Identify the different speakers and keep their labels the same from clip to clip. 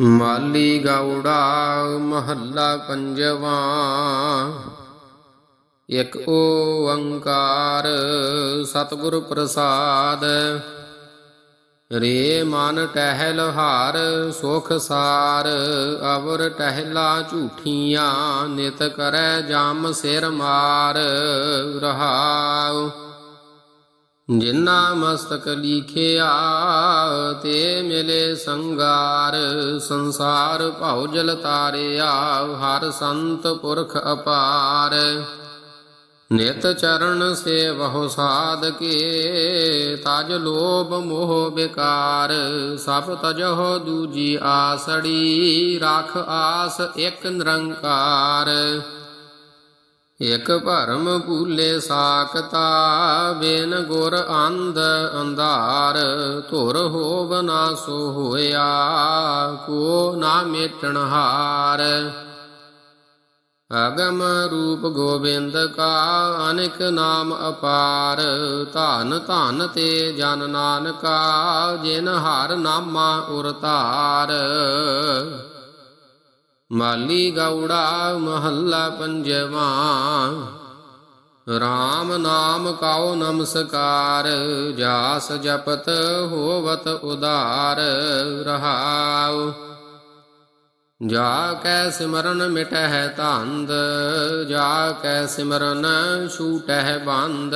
Speaker 1: ਮਾਲੀ ਗੌੜਾ ਮਹੱਲਾ ਪੰਜਵਾ। ਇਕ ਓੰਕਾਰ ਸਤਿਗੁਰ ਪ੍ਰਸਾਦ। ਰੇ ਮਨ ਟਹਿਲ ਹਾਰ, ਸੁਖ ਸਾਰ, ਅਵਰ ਟਹਿਲਾ ਝੂਠੀਆਂ, ਨਿਤ ਕਰੈ ਜਮ ਸਿਰ ਮਾਰ, ਰਹਾਉ। ਜਿਨਾ ਮਸਤਕ ਲੀਖਿਆ ਤੇ ਮਿਲੇ ਸੰਗਾਰ, ਸੰਸਾਰ ਭਉ ਜਲ ਤਾਰਿਆ, ਹਰ ਸੰਤ ਪੁਰਖ ਅਪਾਰ। ਨਿਤ ਚਰਨ ਸੇਵਹੁ ਸਾਧਕੇ, ਤਜ ਲੋਭ ਮੋਹ ਬਿਕਾਰ। ਸਭ ਤਜਹੁ ਦੂਜੀ ਆਸੜੀ, ਰਖ ਆਸ ਇੱਕ ਨਿਰੰਕਾਰ। ਇਕ ਭਰਮ ਭੂਲੇ ਸਾਖਤਾ ਬਿਨ ਗੁਰ ਅੰਧ ਅੰਧਾਰ, ਧੁਰ ਹੋਵ ਨਾ ਸੋ ਹੋਇਆ ਕੋ ਨਾ ਮੇਟਣ ਹਾਰ। ਅਗਮ ਰੂਪ ਗੋਬਿੰਦ ਕਾ, ਅਨੇਕ ਨਾਮ ਅਪਾਰ। ਧਨ ਧਨ ਤੇ ਜਨ ਨਾਨਕਾ, ਜਿਨ ਹਰ ਨਾਮਾ ਉਰਤਾਰ। ਮਾਲੀ ਗੌੜਾ ਮਹੱਲਾ ਪੰਜਵਾ। RAM ਨਾਮ ਕਾਉ ਨਮਸਕਾਰ, ਜਾਸ ਜਪਤ ਹੋਵਤ ਉਦਾਰ ਰਹਾਉ। ਜਾ ਕੈ ਸਿਮਰਨ ਮਿਟਹਿ ਧੰਦ, ਜਾ ਕੈ ਸਿਮਰਨ ਛੂਟਹਿ ਬੰਦ,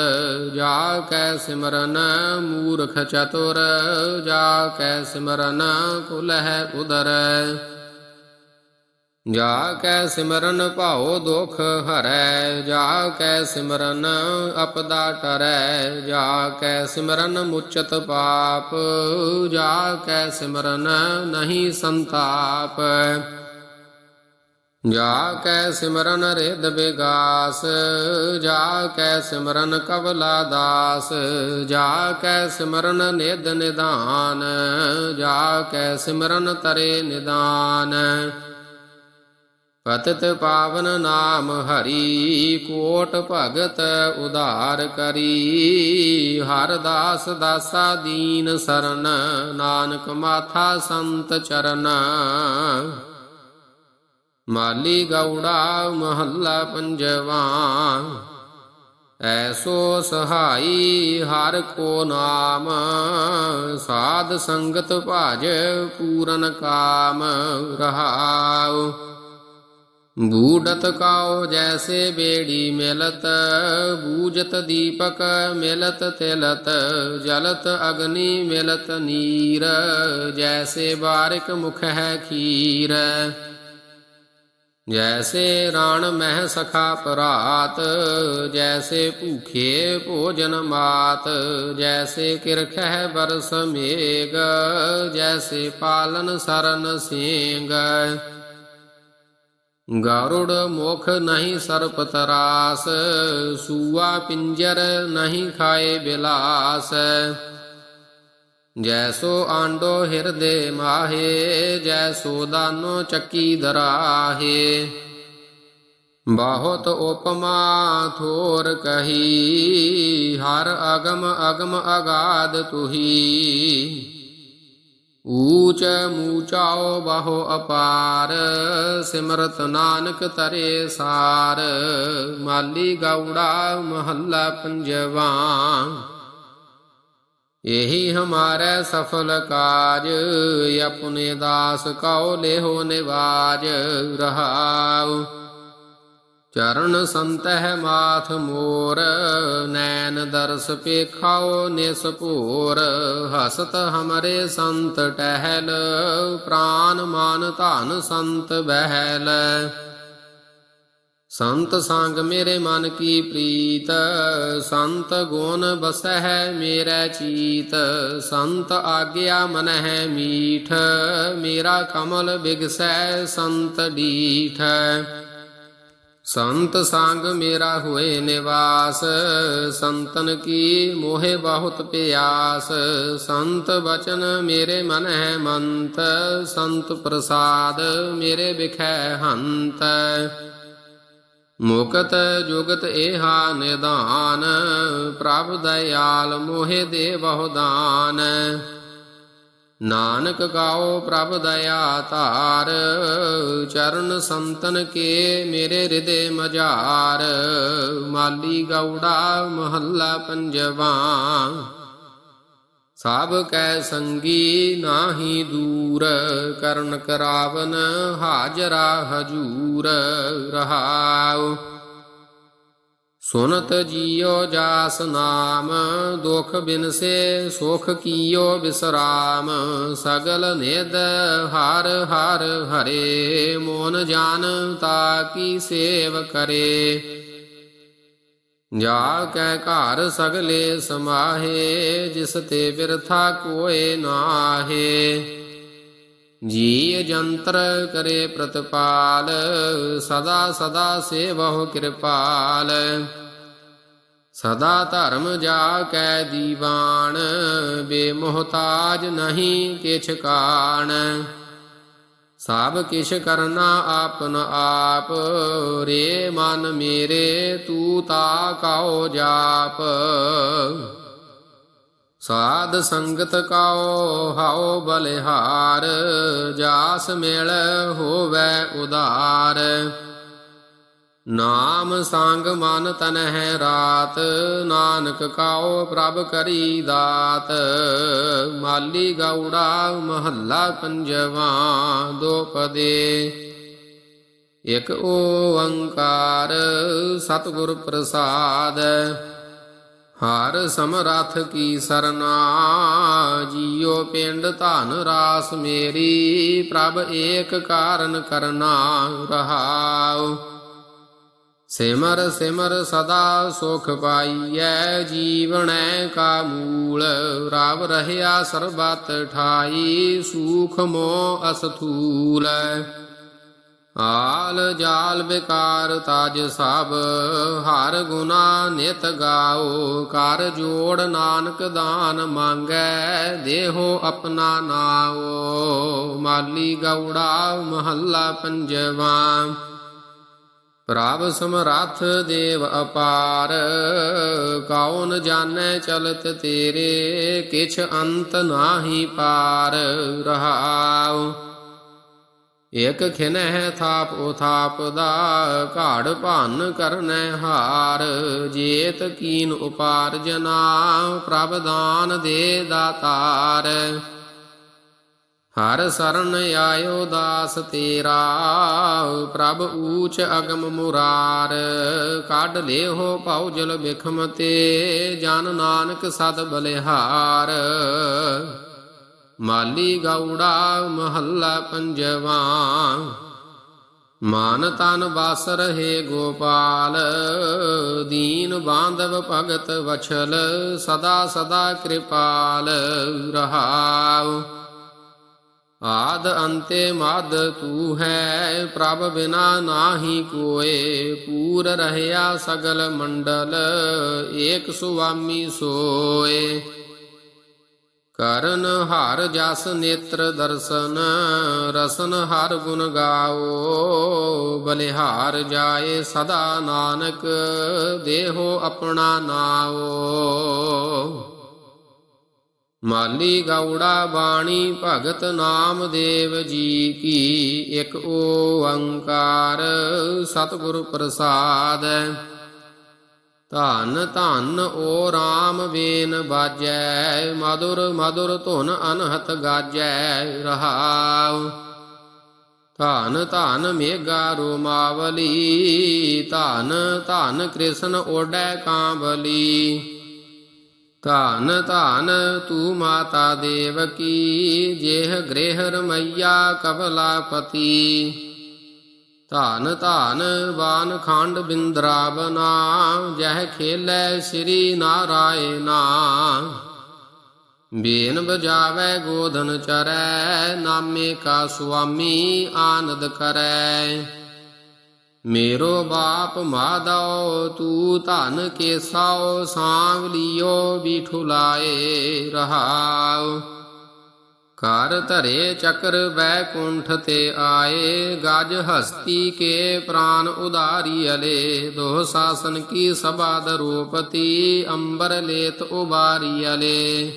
Speaker 1: ਜਾ ਕੈ ਸਿਮਰਨ ਮੂਰਖ ਚਤੁਰ, ਜਾ ਕੈ ਸਿਮਰਨ ਕੁਲਹਿ ਉਦਰ। ਜਾ ਕੈ ਸਿਮਰਨ ਭਾਉ ਦੁਖ ਹਰੈ, ਜਾ ਕੈ ਸਿਮਰਨ ਅਪਦਾ ਟਰੈ, ਜਾ ਕੈ ਸਿਮਰਨ ਮੁਚਤ ਪਾਪ, ਜਾ ਕੈ ਸਿਮਰਨ ਨਹੀਂ ਸੰਤਾਪ। ਜਾ ਕੈ ਸਿਮਰਨ ਰਿਦ ਵਿਗਾਸ ਜਾ ਕੈ ਸਿਮਰਨ ਕਵਲਾ ਦਾਸ, ਜਾ ਕੈ ਸਿਮਰਨ ਨਿਦ ਨਿਦਾਨ ਜਾ ਕੈ ਸਿਮਰਨ ਤਰੇ ਨਿਦਾਨ ਪਤਿਤ ਪਾਵਨ ਨਾਮ ਹਰੀ, ਕੋਟ ਭਗਤ ਉਧਾਰ ਕਰੀ। ਹਰ ਦਾਸ ਦਾਸਾ ਦੀਨ ਸਰਨ, ਨਾਨਕ ਮਾਥਾ ਸੰਤ ਚਰਨ। ਮਾਲੀ ਗੌੜਾ ਮਹੱਲਾ ਪੰਜਵਾ। ਐਸੋ ਸਹਾਈ ਹਰ ਕੋ ਨਾਮ। ਸਾਧ ਸੰਗਤ ਭਜ ਪੂਰਨ ਕਾਮ ਰਹਾਉ। ਬੂਡਤ ਕਾਉ ਜੈਸੇ ਬੇੜੀ ਮਿਲਤ, ਬੂਜਤ ਦੀਪਕ ਮਿਲਤ ਤਿਲਤ, ਜਲਤ ਅਗਨੀ ਮਿਲਤ ਨੀਰ, ਜੈਸੇ ਬਾਰਿਕ ਮੁਖ ਹੈ ਖੀਰ। ਜੈਸੇ ਰਾਣ ਮਹਿ ਸਖਾ ਪਰਾਤ, ਜੈਸੇ ਭੂਖੇ ਭੋਜਨ ਮਾਤ, ਜੈਸੇ ਕਿਰਖਹਿ ਬਰਸ ਮੇਗ, ਜੈਸੇ ਪਾਲਨ ਸਰਨ ਸਿੰਘ ਗਾਰੁੜ ਮੁਖ ਨਹੀਂ ਸਰਪ ਤਰਾਸ ਸੂਆ ਪਿੰਜਰ ਨਹੀਂ ਖਾਏ ਬਿਲਾਸ। ਜੈਸੋ ਆਂਡੋ ਹਿਰਦੇ ਮਾਹੇ, ਜੈਸੋ ਦਾਨੋ ਚੱਕੀ ਦਰਾਹੇ। ਬਹੁਤ ਉਪਮਾ ਥੋਰ ਕਹੀ, ਹਰ ਅਗਮ ਅਗਮ ਅਗਾਦ ਤੁਹੀ। ਊਚ ਮੂਚਾਓ ਬਹੁ ਅਪਾਰ, ਸਿਮਰਤ ਨਾਨਕ ਤਰੇ ਸਾਰ, ਮਾਲੀ ਗੌੜਾ ਮਹੱਲਾ ਪੰਜਵਾ। ਇਹੀ ਹਮਾਰੇ ਸਫਲ ਕਾਜ, ਆਪਣੇ ਦਾਸ ਕਉ ਲੇਹੋ ਨਿਵਾਜ, ਰਹਾਉ। ਚਰਨ ਸੰਤਹਿ ਮਾਥ ਮੋਰ, ਨੈਣ ਦਰਸ ਪੇਖਾਓ ਨਿਸ ਭੋਰ, ਹਸਤ ਹਮਰੇ ਸੰਤ ਟਹਿਲ, ਪ੍ਰਾਨ ਮਾਨ ਧਨ ਸੰਤ ਬਹਿਲ। ਸੰਤ ਸੰਗ ਮੇਰੇ ਮਨ ਕੀ ਪ੍ਰੀਤ, ਸੰਤ ਗੁਣ ਬਸਹਿ ਮੇਰਾ ਚੀਤ, ਸੰਤ ਆਗਿਆ ਮਨ ਹੈ ਮੀਠ, ਮੇਰਾ ਕਮਲ ਬਿਗਸੈ ਸੰਤ ਡੀਠ। ਸੰਤ ਸੰਗ ਮੇਰਾ ਹੋਏ ਨਿਵਾਸ, ਸੰਤਨ ਕੀ ਮੋਹਿ ਬਹੁਤ ਪਿਆਸ। ਸੰਤ ਬਚਨ ਮੇਰੇ ਮਨ ਹੈ ਮੰਤ ਸੰਤ ਪ੍ਰਸਾਦ ਮੇਰੇ ਵਿਖੈ ਹੰਤ। ਮੁਕਤ ਜੁਗਤ ਏਹਾ ਨਿਦਾਨ ਪ੍ਰਭ ਦਇਆਲ ਮੋਹਿ ਦੇ ਬਹੁ ਦਾਨ। ਨਾਨਕ ਗਾਓ ਪ੍ਰਭ ਦਇਆ ਧਾਰ, ਚਰਨ ਸੰਤਨ ਕੇ ਮੇਰੇ ਹਿਰਦੇ ਮਝਾਰ, ਮਾਲੀ ਗੌੜਾ ਮਹੱਲਾ ਪੰਜਵਾ। ਸਭ ਕੈ ਸੰਗੀ ਨਾਹੀ ਦੂਰ, ਕਰਨ ਕਰਾਵਨ ਹਾਜਰਾ ਹਜੂਰ ਰਹਾਉ। ਸੁਨਤ ਜੀਉ ਜਾਸ ਨਾਮ, ਦੁਖ ਬਿਨਸੇ ਸੁਖ ਕੀਓ ਬਿਸਰਾਮ। ਸਗਲ ਨਿਦ ਹਰ ਹਰ ਹਰੇ, ਮੋਨ ਜਾਨ ਤਾ ਕੀ ਸੇਵ ਕਰੇ। ਜਾ ਕੈ ਘਰ ਸਗਲੇ ਸਮਾਹੇ, ਜਿਸ ਤੇ ਬਿਰਥਾ ਕੋਏ ਨਾਹੇ। ਜੀ ਜੰਤਰ ਕਰੇ ਪ੍ਰਤਪਾਲ, ਸਦਾ ਸਦਾ ਸੇਵਹੁ ਕਿਰਪਾਲ। ਸਦਾ ਧਰਮ ਜਾ ਕੈ ਦੀਵਾਨ, ਬੇਮੋਹਤਾਜ ਨਹੀਂ ਕਿਛ ਕਾਣ। ਸਭ ਕਿਛ ਕਰਨਾ ਆਪਨ ਆਪ, ਰੇ ਮਨ ਮੇਰੇ ਤੂ ਤਾ ਕਾਉ ਜਾਪ। ਸਾਧ ਸੰਗਤ ਕਾਓ ਹਾਓ ਬਲਿਹਾਰ, ਜਾਸ ਮਿਲ ਹੋਵੇ ਉਧਾਰ ਨਾਮ ਸੰਗ ਮਨ ਤਨ ਹੈ ਰਾਤ, ਨਾਨਕ ਕਾਓ ਪ੍ਰਭ ਕਰੀ ਦਾਤ। ਮਾਲੀ ਗੌੜਾ ਮਹੱਲਾ ਪੰਜਵਾ ਦੋਪਦੇ ਇਕ ਓੰਕਾਰ ਸਤਿਗੁਰ ਪ੍ਰਸਾਦ। ਹਰ ਸਮਰਥ ਕੀ ਸਰਨਾ, ਜੀਉ ਪਿੰਡ ਧਨ ਰਾਸ ਮੇਰੀ, ਪ੍ਰਭ ਏਕ ਕਾਰਨ ਕਰਨਾ ਰਹਾਉ। ਸਿਮਰ ਸਿਮਰ ਸਦਾ ਸੁਖ ਪਾਈਐ ਜੀਵਨੈ ਕਾ ਮੂਲ, ਰਵ ਰਹਿਆ ਸਰਬਤ ਠਾਈ, ਸੂਖ ਮੋ ਅਸਥੂਲ। ਆਲ ਜਾਲ ਬਿਕਾਰ ਤਾਜ ਸਭ, ਹਰ ਗੁਨਾ ਨਿਤ ਗਾਓ, ਕਰ ਜੋੜ ਨਾਨਕ ਦਾਨ ਮੰਗੈ, ਦੇਹੋ ਆਪਣਾ ਨਾਓ ਮਾਲੀ ਗੌੜਾ ਮਹੱਲਾ ਪੰਜਵਾ। ਪ੍ਰਭ ਸਮਰੱਥ ਦੇਵ ਅਪਾਰ, ਕੌਣ ਜਾਣੈ ਚਲਤ ਤੇਰੇ, ਕਿਛ ਅੰਤ ਨਾਹੀ ਪਾਰ ਰਹਾਉ। ਇਕ ਖਿਨਹਿ ਥਾਪ ਉਥਾਪ ਦਾ ਘਾੜ ਭੰਨ ਕਰਨੈ ਹਾਰ। ਜੇਤ ਕੀਨ ਉਪਾਰਜਨਾ ਪ੍ਰਭ ਦਾਨ ਦੇ ਦਾਤਾਰ। ਹਰ ਸਰਨ ਆਇਓ ਦਾਸ ਤੇਰਾ, ਪ੍ਰਭ ਊਚ ਅਗਮ ਮੁਰਾਰ। ਕੱਢ ਲਿਓ ਭਉ ਜਲ ਬਿਖਮ ਤੇ, ਜਨ ਨਾਨਕ ਸਦ ਬਲਿਹਾਰ। ਮਾਲੀ ਗੌੜਾ ਮਹੱਲਾ ਪੰਜਵਾ। ਮਾਨ ਤਨ ਵਾਸ ਰਹੇ ਗੋਪਾਲ, ਦੀਨ ਬਾਂਧਵ ਭਗਤ ਵਛਲ, ਸਦਾ ਸਦਾ ਕਿਰਪਾਲ ਰਹਾਉ। ਆਦ ਅੰਤੇ ਮਦ ਤੂ ਹੈ, ਪ੍ਰਭ ਬਿਨਾ ਨਾਹੀ ਕੋਏ। ਪੂਰ ਰਹਿਆ ਸਗਲ ਮੰਡਲ, ਏਕ ਸੁਆਮੀ ਸੋਏ। ਕਰਨ ਹਰ ਜਸ ਨੇਤਰ ਦਰਸ਼ਨ, ਰਸਨ ਹਰ ਗੁਣ ਗਾਓ, ਬਲਿਹਾਰ ਜਾਏ ਸਦਾ ਨਾਨਕ, ਦੇਹੋ ਆਪਣਾ ਨਾਓ। ਮਾਲੀ ਗੌੜਾ ਬਾਣੀ ਭਗਤ ਨਾਮਦੇਵ ਜੀ ਕੀ ਇੱਕ ਓੰਕਾਰ ਸਤਿਗੁਰ ਪ੍ਰਸਾਦ। ਧੰਨ ਧੰਨ ਓ RAM ਵੇਨ ਬਾਜੈ ਮధుਰ ਮధుਰ ਧੁਨ ਅਨਹਤ ਗਾਜੈ, ਰਹਾਉ। ਧਨ ਧਨ ਮੇਗਾ ਰੋਮਾਵਲੀ, ਧੰਨ ਧੰਨ ਕ੍ਰਿਸ਼ਨ ਓਡੈ ਕਾਂਬਲੀ ਧੰਨ ਧੰਨ ਤੂ ਮਾਤਾ ਦੇਵਕੀ, ਜੇਹ ਗ੍ਰਹਿ ਰਮਈਆ ਕਬਲਾਪਤੀ ਧੰਨ ਧੰਨ ਬਾਨ ਖੰਡ ਬਿੰਦਰਾਵਨਾ ਜਹ ਖੇਲੇ ਸ੍ਰੀ ਨਾਰਾਇਣਾ ਬੇਨ ਬਜਾਵੇ ਗੋਧਨ ਚਰੈ, ਨਾਮੇ ਕਾ ਸੁਆਮੀ ਆਨੰਦ ਕਰੈ। ਮੇਰੋ ਬਾਪ ਮਾਦਉ, ਤੂ ਧਨ ਕੇਸਾਉ ਸਾਂਗ ਲਿਓ ਬਿਠੁਲਾਏ ਰਹਾਉ। ਕਰ ਧਰੇ ਚੱਕਰ ਬੈਕੁੰਠ ਤੇ ਆਏ, ਗਜ ਹਸਤੀ ਕੇ ਪ੍ਰਾਨ ਉਦਾਰੀ ਅਲੇ। ਦੋ ਸਾਸਨ ਕੀ ਸਭਾ ਦਰੂਪਤੀ ਅੰਬਰ ਲੇਤ ਉਬਾਰੀ ਅਲੇ।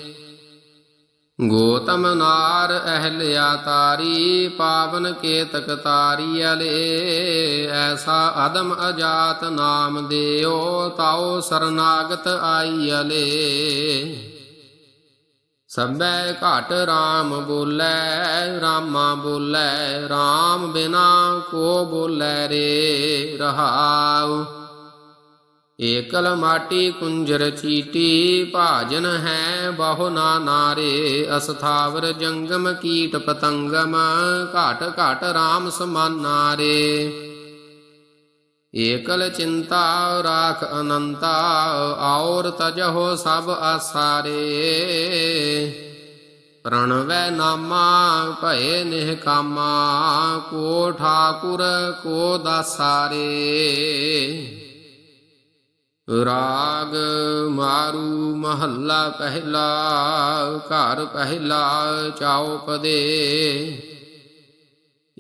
Speaker 1: ਗੋਤਮ ਨਾਰ ਅਹਲਿਆ ਤਾਰੀ ਪਾਵਨ ਕੇਤਕ ਤਾਰੀ ਅਲੇ। ਐਸਾ ਅਦਮ ਅਜਾਤ ਨਾਮ ਦਿਓ ਤਾਉ ਸਰਨਾਗਤ ਆਈ ਅਲੇ। ਸਭੈ ਘਟ RAM ਬੋਲੇ, ਰਾਮਾ ਬੋਲੇ RAM ਬਿਨਾ ਕੋ ਬੋਲੇ ਰੇ ਰਹਾਉ। ਏਕਲ ਮਾਟੀ ਕੁੰਜਰ ਚੀਟੀ, ਭਾਜਨ ਹੈ ਬਹੁ ਨਾ ਨਾਰੇ, ਅਸਥਾਵਰ ਜੰਗਮ ਕੀਟ ਪਤੰਗਮ, ਘਟ ਘਟ RAM ਸਮਾਨਾਰੇ ਏਕਲ ਚਿੰਤਾ ਰਾਖ ਅਨੰਤਾ, ਔਰ ਤਜਹੁ ਸਭ ਆਸਾਰੇ। ਪ੍ਰਣਵੈ ਨਾਮਾ, ਭਏ ਨਿਹ ਕੋ ਠਾਕੁਰ, ਕੋ ਦਾਸਾਰੇ। ਰਾਗ ਮਾਰੂ ਮਹੱਲਾ ਪਹਿਲਾ, ਘਰ ਪਹਿਲਾ ਚੌਪਦੇ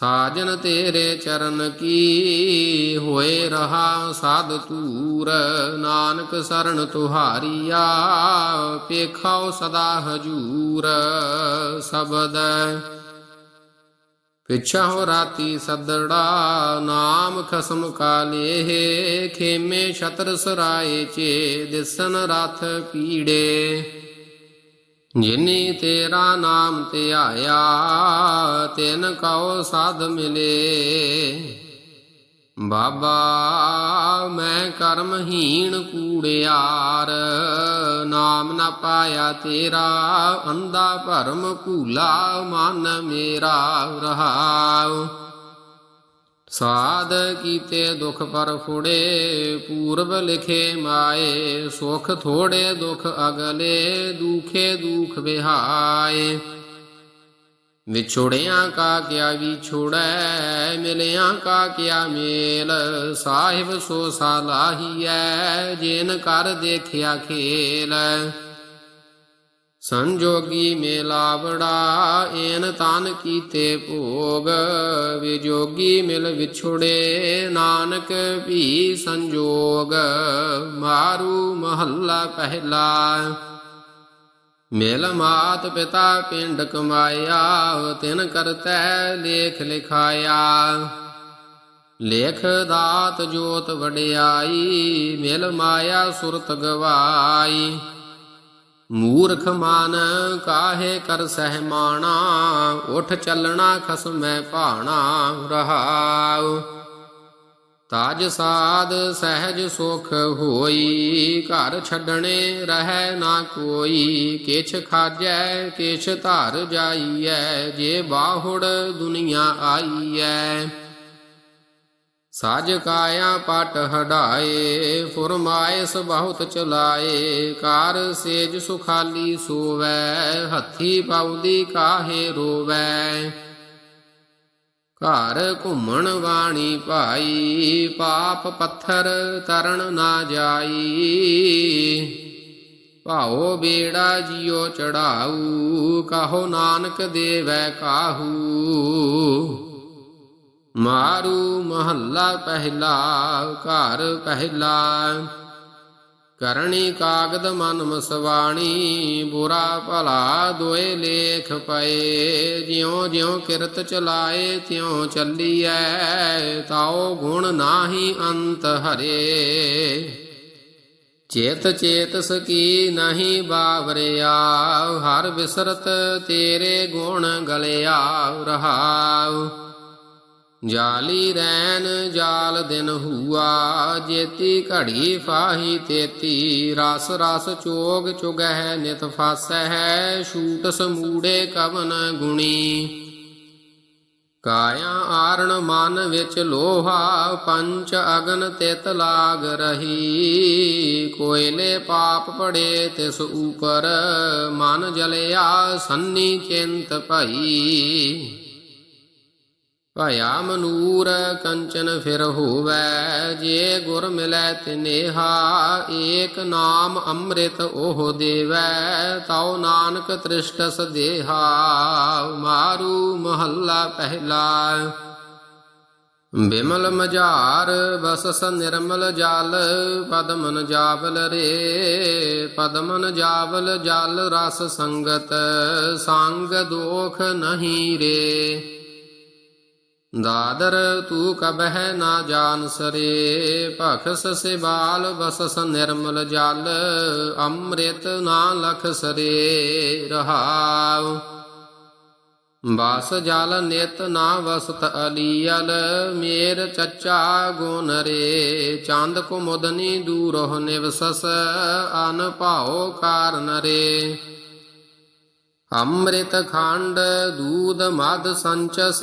Speaker 1: ਸਾਜਨ ਤੇਰੇ ਚਰਨ ਕੀ ਹੋਏ ਰਹਾ? ਸਾਧ ਤੂਰ ਨਾਨਕ ਸਰਣ ਤੁਹਾਰੀਆ ਪੇਖਾਓ ਸਦਾ ਹਜੂਰ ਸਬਦ। ਪਿਛਾ ਰਾਤੀ ਸਦੜਾ, ਨਾਮ ਖਸਮ ਕਾਲੇ ਖੇਮੇ ਛਤਰ ਸਰਾਏ ਚੇ, ਦਿਸਨ ਰਥ ਪੀੜੇ ਜਿਨੀ ਤੇਰਾ ਨਾਮ ਧਿਆਇਆ ਤਿਨ ਕਉ ਸਾਧ ਮਿਲੇ। ਬਾਬਾ, ਮੈਂ ਕਰਮਹੀਣ ਕੂੜਿਆਰ, ਨਾਮ ਨਾ ਪਾਇਆ ਤੇਰਾ, ਅੰਧਾ ਭਰਮ ਭੂਲਾ ਮਨ ਮੇਰਾ ਰਹਾਉ। ਸਾਧ ਕੀਤੇ ਦੁਖ ਪਰ ਫੁੜੇ, ਪੂਰਬ ਲਿਖੇ ਮਾਏ, ਸੁਖ ਥੋੜੇ ਦੁਖ ਅਗਲੇ, ਦੁਖੇ ਦੁਖ ਵਿਹਾਏ। ਵਿਛੋੜਿਆਂ ਕਾ ਕਿਆ ਵਿਛੋੜੈ, ਮਿਲਿਆਂ ਕਾ ਕਿਆ ਮੇਲ, ਸਾਹਿਬ ਸੋ ਸਾਲਾਹੀਐ ਜਿਨ ਕਰ ਦੇਖਿਆ ਖੇਲ। ਸੰਜੋਗੀ ਮੇਲਾਵੜਾ ਏਨ ਤਨ ਕੀਤੇ ਭੋਗ, ਵਿਜੋਗੀ ਮਿਲ ਵਿਛੋੜੇ ਨਾਨਕ ਵੀ ਸੰਜੋਗ, ਮਾਰੂ ਮਹੱਲਾ ਪਹਿਲਾ। ਮਿਲ ਮਾਤ ਪਿਤਾ ਪਿੰਡ ਕਮਾਇਆ, ਤਿਨ ਕਰਤੈ ਲੇਖ ਲਿਖਾਇਆ। ਲੇਖ ਦਾਤ ਜੋਤ ਵਡਿਆਈ, ਮਿਲ ਮਾਇਆ ਸੁਰਤ ਗਵਾਈ। ਮੂਰਖ ਮਾਨ ਕਾਹੇ ਕਰ ਸਹਿਮਾਣਾ, ਉਠ ਚੱਲਣਾ ਖਸਮੈ ਭਾਣਾ, ਰਹਾਉ। ਤਾਜ ਸਾਧ ਸਹਿਜ ਸੁਖ ਹੋਈ, ਘਰ ਛੱਡਣੇ ਰਹਿ ਨਾ ਕੋਈ, ਕਿਛ ਖਾਜੈ, ਕਿਛ ਧਰ ਜਾਈਐ, ਜੇ ਬਾਹੁੜ ਦੁਨੀਆ ਆਈਐ। ਸਾਜ ਕਾਇਆ ਪਟ ਹਢਾਏ, ਫੁਰਮਾਇਸ ਬਹੁਤ ਚਲਾਏ, ਕਾਰ ਸੇਜ ਸੁਖਾਲੀ ਸੋਵੈ, ਹੱਥੀ ਪਾਉਦੀ ਕਾਹੇ ਰੋਵੈ। ਘਰ ਘੁੰਮਣ ਵਾਣੀ ਭਾਈ, ਪਾਪ ਪੱਥਰ ਤਰਨ ਨਾ ਜਾਈ। ਭਾਉ ਬੇੜਾ ਜਿਉ ਚੜਾਊ, ਕਹੋ ਨਾਨਕ ਦੇਵੈ ਕਾਹੂ। ਮਾਰੂ ਮਹੱਲਾ ਪਹਿਲਾ, ਘਰ ਪਹਿਲਾ। ਕਰਣੀ ਕਾਗਦ ਮਨ ਮਸਵਾਣੀ, ਬੁਰਾ ਭਲਾ ਦੋਏ ਲੇਖ ਪਏ। ਜਿਉ ਜਿਉ ਕਿਰਤ ਚਲਾਏ, ਤਿਉ ਚੱਲੀਐ, ਤਾਉ ਗੁਣ ਨਾਹੀ ਅੰਤ ਹਰੇ। ਚੇਤ ਚੇਤ ਸਕੀ ਨਹੀਂ ਬਾਵਰਿਆ, ਹਰ ਬਿਸਰਤ ਤੇਰੇ ਗੁਣ ਗਲਿਆ ਰਹਾਉ। ਜਾਲੀ ਰੈਨ ਜਾਲ ਦਿਨ ਹੂਆ, ਜੇਤੀ ਘੜੀ ਫਾਹੀ ਤੇਤੀ, ਰਸ ਰਸ ਚੋਗ ਚੁਗਹਿ ਨਿਤ ਫਾਸਹਿ, ਛੂਟ ਸਮੂੜੇ ਕਵਨ ਗੁਣੀ। ਕਾਇਆ ਆਰਣ ਮਨ ਵਿੱਚ ਲੋਹਾ, ਪੰਚ ਅਗਨ ਤਿਤ ਲਾਗ ਰਹੀ। ਕੋਇਲੇ ਪਾਪ ਪੜੇ ਤਿਸ ਉਪਰ, ਮਨ ਜਲਿਆ ਸੰਨੀ ਚਿੰਤ ਭਈ। ਭਇਆ ਮਨੂਰ ਕੰਚਨ ਫਿਰ ਹੋਵੈ, ਜੇ ਗੁਰ ਮਿਲੈ ਤਿਨੇਹਾ, ਏਕ ਨਾਮ ਅੰਮ੍ਰਿਤ ਉਹ ਦੇਵੈ, ਤਉ ਨਾਨਕ ਤ੍ਰਿਸ਼ਟਸ ਦੇਹਾ ਮਾਰੂ ਮਹੱਲਾ ਪਹਿਲਾ। ਬਿਮਲ ਮਝਾਰ ਬਸਸ ਨਿਰਮਲ ਜਲ ਪਦਮਨ ਜਾਵਲ ਰੇ ਪਦਮਨ ਜਾਵਲ ਜਲ ਰਸ ਸੰਗਤ, ਸੰਗ ਦੋਖ ਨਹੀਂ ਰੇ। ਦਾਦਰ ਤੂ ਕਬਹਿ ਨਾ ਜਾਣ ਸਰੇ ਭਖਸ ਸਿਬਾਲ ਬਸਸ ਨਿਰਮਲ ਜਲ, ਅੰਮ੍ਰਿਤ ਨਾ ਲਖ ਸਰੇ ਰਹਾਉ। ਬਸ ਜਲ ਨਿਤ ਨਾ ਵਸਤ ਅਲੀਅਲ, ਮੇਰ ਚੱਚਾ ਗੁਨ ਰੇ, ਚੰਦ ਕੁਮੁਦਨੀ ਦੂਰਹੁ ਨਿਵਸਸ, ਅਨ ਭਾਉ ਕਾਰਨ ਰੇ। ਅੰਮ੍ਰਿਤ ਖੰਡ ਦੂਧ ਮਦ ਸੰਚਸ,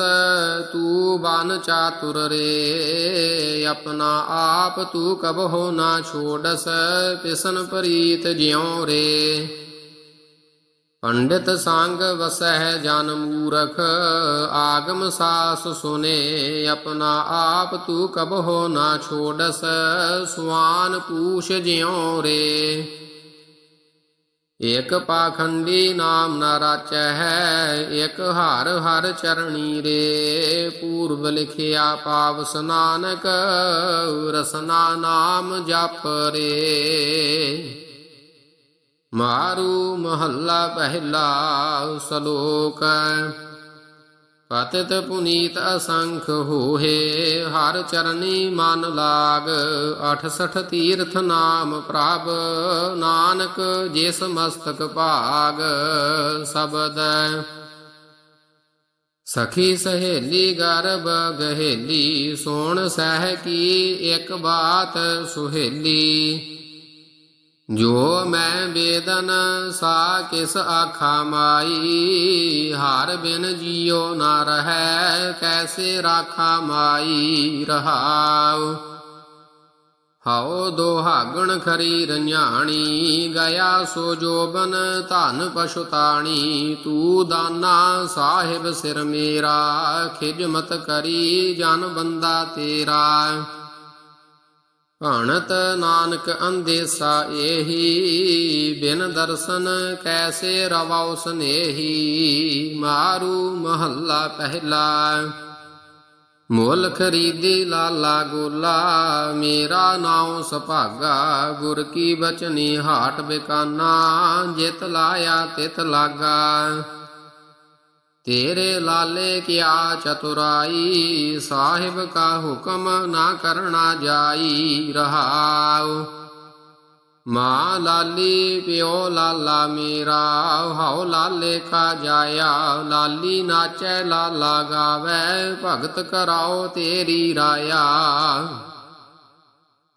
Speaker 1: ਤੂ ਬਨ ਚਾਤੁਰ ਰੇ। ਆਪਣਾ ਆਪ ਤੂ ਕਬਹੁ ਨਾ ਛੋੜਸ, ਪਿਸਨ ਪ੍ਰੀਤ ਜਿਉ ਰੇ। ਪੰਡਿਤ ਸੰਗ ਵਸਹਿ ਜਨ ਮੂਰਖ, ਆਗਮ ਸਾਸ ਸੁਨੇ। ਆਪਣਾ ਆਪ ਤੂ ਕਬਹੁ ਨਾ ਛੋੜਸ, ਸੁਆਨ ਪੂਛ ਜਿਉ ਰੇ। ਇਕ ਪਾਖੰਡੀ ਨਾਮ ਨਾ ਰਾਚੈ ਹੈ ਇਕ ਹਰ ਹਰ ਚਰਣੀ ਰੇ। ਪੂਰਬ ਲਿਖਿਆ ਪਾਵ ਸਨਾਨਕ, ਰਸਨਾ ਨਾਮ ਜਪ ਰੇ। ਮਾਰੂ ਮਹੱਲਾ ਪਹਿਲਾ ਸ਼ਲੋਕ ਪਤਿਤ ਪੁਨੀਤ ਅਸੰਖ ਹੋਏ ਹਰ ਚਰਨੀ ਮਨ ਲਾਗ। 68 ਤੀਰਥ ਨਾਮ ਪ੍ਰਭ, ਨਾਨਕ ਜਿਸ ਮਸਤਕ ਭਾਗ। ਸਬਦ ਸਖੀ ਸਹੇਲੀ ਗਰਬ ਗਹੇਲੀ, ਸੋਣ ਸਹਿ ਕੀ ਇੱਕ ਬਾਤ ਸੁਹੇਲੀ। ਜੋ ਮੈਂ ਬੇਦਨ ਸਾ ਕਿਸ ਆਖਾ ਮਾਈ, ਹਰ ਬਿਨ ਜੀਉ ਨਾ ਰਹੈ, ਕੈਸੇ ਰਾਖਾ ਮਾਈ ਰਹਾਉ। ਹਉ ਦੋਹਾਗਣ ਖਰੀ ਰഞ്ഞਾਣੀ ਗਿਆ ਸੋ ਜੋਬਨ ਧਨ ਪਸ਼ੁਤਾਣੀ ਤੂ ਦਾਨਾ ਸਾਹਿਬ ਸਿਰ ਮੇਰਾ, ਖਿਜਮਤ ਕਰੀ ਜਨ ਬੰਦਾ ਤੇਰਾ। ਭਣਤ ਨਾਨਕ ਅੰਦੇਸਾ ਏਹੀ, ਬਿਨ ਦਰਸ਼ਨ ਕੈਸੇ ਰਵਾਉ ਸਨੇਹੀ, ਮਾਰੂ ਮਹੱਲਾ ਪਹਿਲਾ। ਮੁੱਲ ਖਰੀਦੀ ਲਾਲਾ ਗੋਲਾ, ਮੇਰਾ ਨਾਉ ਸੁਭਾਗਾ, ਗੁਰ ਕੀ ਬਚਨੀ ਹਾਟ ਬਿਕਾਨਾ, ਜਿਤ ਲਾਇਆ ਤਿਤ ਲਾਗਾ। ਤੇਰੇ ਲਾਲੇ ਕਿਆ ਚਤੁਰਾਈ, ਸਾਹਿਬ ਕਾ ਹੁਕਮ ਨਾ ਕਰਨਾ ਜਾਈ, ਰਹਾਉ। ਮਾਂ ਲਾਲੀ, ਪਿਓ ਲਾਲਾ ਮੇਰਾ, ਹਉ ਲਾਲੇ ਕਾ ਜਾਇਆ, ਲਾਲੀ ਨਾਚੈ ਲਾਲਾ ਗਾਵੇ, ਭਗਤ ਕਰਾਓ ਤੇਰੀ ਰਾਇਆ।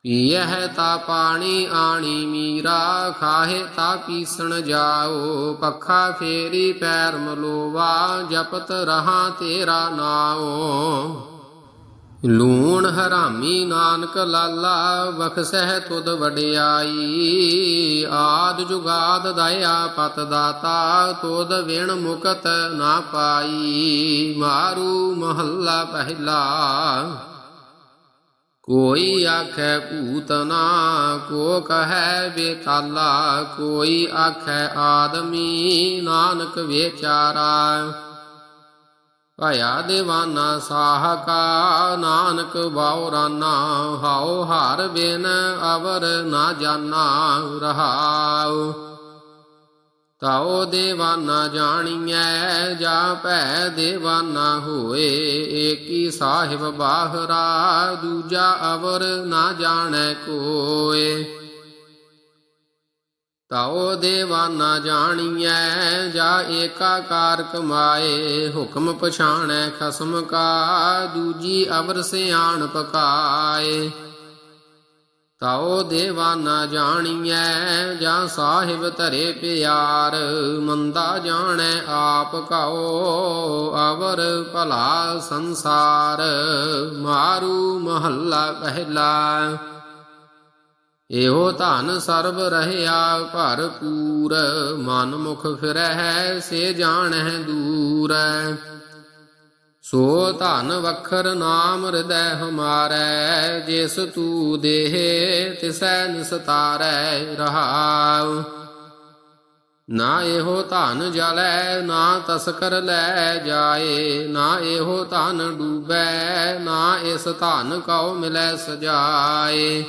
Speaker 1: ਪੀਐ ਤਾ ਪਾਣੀ ਆਣੀ ਮੀਰਾ, ਖਾਹੇ ਤਾ ਪੀਸਣ ਜਾਓ, ਪੱਖਾ ਫੇਰੀ ਪੈਰ ਮਲੋਵਾ, ਜਪਤ ਰਹਾ ਤੇਰਾ ਨਾਉ। ਲੂਣ ਹਰਾਮੀ ਨਾਨਕ ਲਾਲਾ ਬਖਸਹਿ ਤੁਧ ਵਡਿਆਈ। ਆਦ ਜੁਗਾਦ ਦਇਆ ਪਤ ਦਾਤਾ, ਤੁਧ ਵਿਣ ਮੁਕਤ ਨਾ ਪਾਈ। ਮਾਰੂ ਮਹੱਲਾ ਪਹਿਲਾ। ਕੋਈ ਆਖੈ ਭੂਤਨਾ ਕੋ ਕਹੈ ਬੇਤਾਲਾ, ਕੋਈ ਆਖੈ ਆਦਮੀ ਨਾਨਕ ਵਿਚਾਰਾ। ਭਇਆ ਦੇਵਾਨਾ ਸਾਹਕਾ, ਨਾਨਕ ਬਾਉਰਾਨਾ ਹਾਉ ਹਰ ਬਿਨ ਅਵਰ ਨਾ ਜਾਣਾ ਰਹਾਉ। ਤਾਉ ਦੇਵਾਨਾ ਜਾਣੀਐ, ਜਾ ਭੈ ਦੇਵਾਨਾ ਹੋਏ, ਏਕੀ ਸਾਹਿਬ ਬਾਹਰਾ, ਦੂਜਾ ਅਵਰ ਨਾ ਜਾਣੈ ਕੋਏ। ਤਾਉ ਦੇਵਾਨਾ ਜਾਣੀਐ, ਜਾ ਏਕਾਕਾਰ ਕਮਾਏ, ਹੁਕਮ ਪਛਾਣੈ ਖਸਮ ਕਾ, ਦੂਜੀ ਅਵਰ ਸਿਆਣ ਪਕਾਏ ਤਾਉ ਦੇਵਾਨਾ ਜਾਣੀਐ, ਜਾਂ ਸਾਹਿਬ ਧਰੇ ਪਿਆਰ। ਮੰਦਾ ਜਾਣੈ ਆਪ ਕਉ ਅਵਰ ਭਲਾ ਸੰਸਾਰ। ਮਾਰੂ ਮਹੱਲਾ ਪਹਿਲਾ। ਇਹੋ ਧਨ ਸਰਬ ਰਹਿਆ ਭਰਪੂਰ। ਮਨ ਮੁਖ ਫਿਰਹਿ, ਸੇ ਜਾਣਹਿ ਦੂਰ। ਸੋ ਧਨ ਵਖਰ ਨਾਮ ਹਿਰਦੈ ਹਮਾਰੈ, ਜਿਸ ਤੂ ਦੇਹ, ਤਿਸੈ ਨਿਸਤਾਰੈ ਰਹਾਉ। ਨਾ ਇਹੋ ਧਨ ਜਲੈ, ਨਾ ਤਸਕਰ ਲੈ ਜਾਏ, ਨਾ ਇਹੋ ਧਨ ਡੂਬੈ, ਨਾ ਇਸ ਧਨ ਕਉ ਮਿਲੈ ਸਜਾਏ।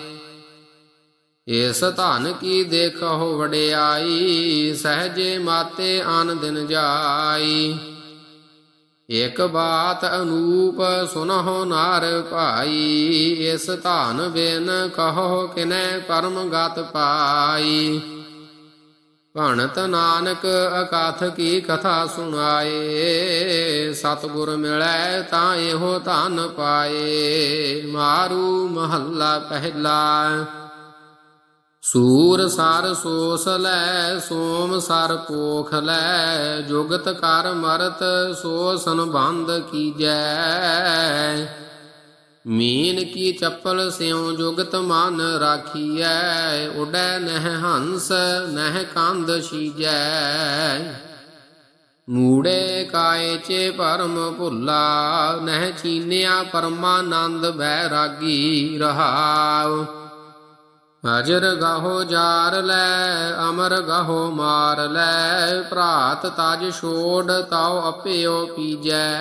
Speaker 1: ਇਸ ਧਨ ਕੀ ਦੇਖੋ ਵਡਿਆਈ, ਸਹਜੇ ਮਾਤੇ ਆਨ ਦਿਨ ਜਾਈ। ਇਕ ਬਾਤ ਅਨੂਪ ਸੁਨਹੁ ਨਾਰ ਭਾਈ, ਇਸ ਧਨ ਬਿਨ ਕਹੋ ਕਿਨੈ ਪਰਮ ਗਤ ਪਾਈ। ਭਣਤ ਨਾਨਕ ਅਕਾਥ ਕੀ ਕਥਾ ਸੁਣਾਏ, ਸਤਿਗੁਰ ਮਿਲੈ ਤਾਂ ਇਹੋ ਧਨ ਪਾਏ। ਮਾਰੂ ਮਹੱਲਾ ਪਹਿਲਾ। ਸੂਰ ਸਰ ਸੋਸ ਲੈ, ਸੋਮ ਸਰ ਪੋਖ ਲੈ, ਜੁਗਤ ਕਰ ਮਰਤ ਸੋ ਸੰਬੰਧ ਕੀਜੈ। ਮੀਨ ਕੀ ਚੱਪਲ ਸਿਉ ਜੁਗਤ ਮਨ ਰਾਖੀਐ, ਉਡੈ ਨਹਿ ਹੰਸ, ਨਹਿ ਕੰਧ ਸੀਜੈ। ਮੂੜੇ ਕਾਏ ਚੇ ਪਰਮ ਭੁੱਲਾ, ਨਹਿ ਚੀਨਿਆ ਪਰਮਾਨੰਦ ਬੈਰਾਗੀ ਰਹਾਉ। ਅਜਰ ਗਾਹੋ ਜਾਰ ਲੈ, ਅਮਰ ਗਾਹੋ ਮਾਰ ਲੈ। ਭਰਾਤ ਤਜ ਛੋੜ ਤਾਉ ਅਪਿਓ ਪੀਜੈ।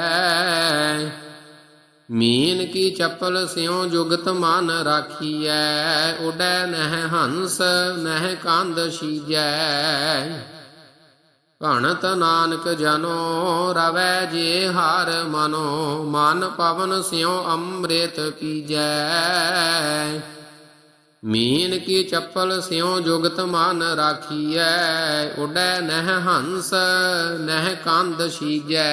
Speaker 1: ਮੀਨ ਕੀ ਚੱਪਲ ਸਿਉ ਜੁਗਤ ਮਨ ਰਾਖੀਐ। ਉਡੈ ਨਹਿ ਹੰਸ, ਨਹਿ ਕੰਧ ਸੀਜੈ। ਭਣਤ ਨਾਨਕ ਜਨੋ, ਰਵੈ ਜੇ ਹਰ ਮਨੋ। ਮਨ ਪਵਨ ਸਿਉ ਅੰਮ੍ਰਿਤ ਪੀਜੈ। ਮੀਨ ਕੀ ਚੱਪਲ ਸਿਉ ਜੁਗਤ ਮਨ ਰਾਖੀਐ ਉਡੈ ਨਹਿ ਹੰਸ ਨਹਿ ਕੰਧ ਸੀਜੈ।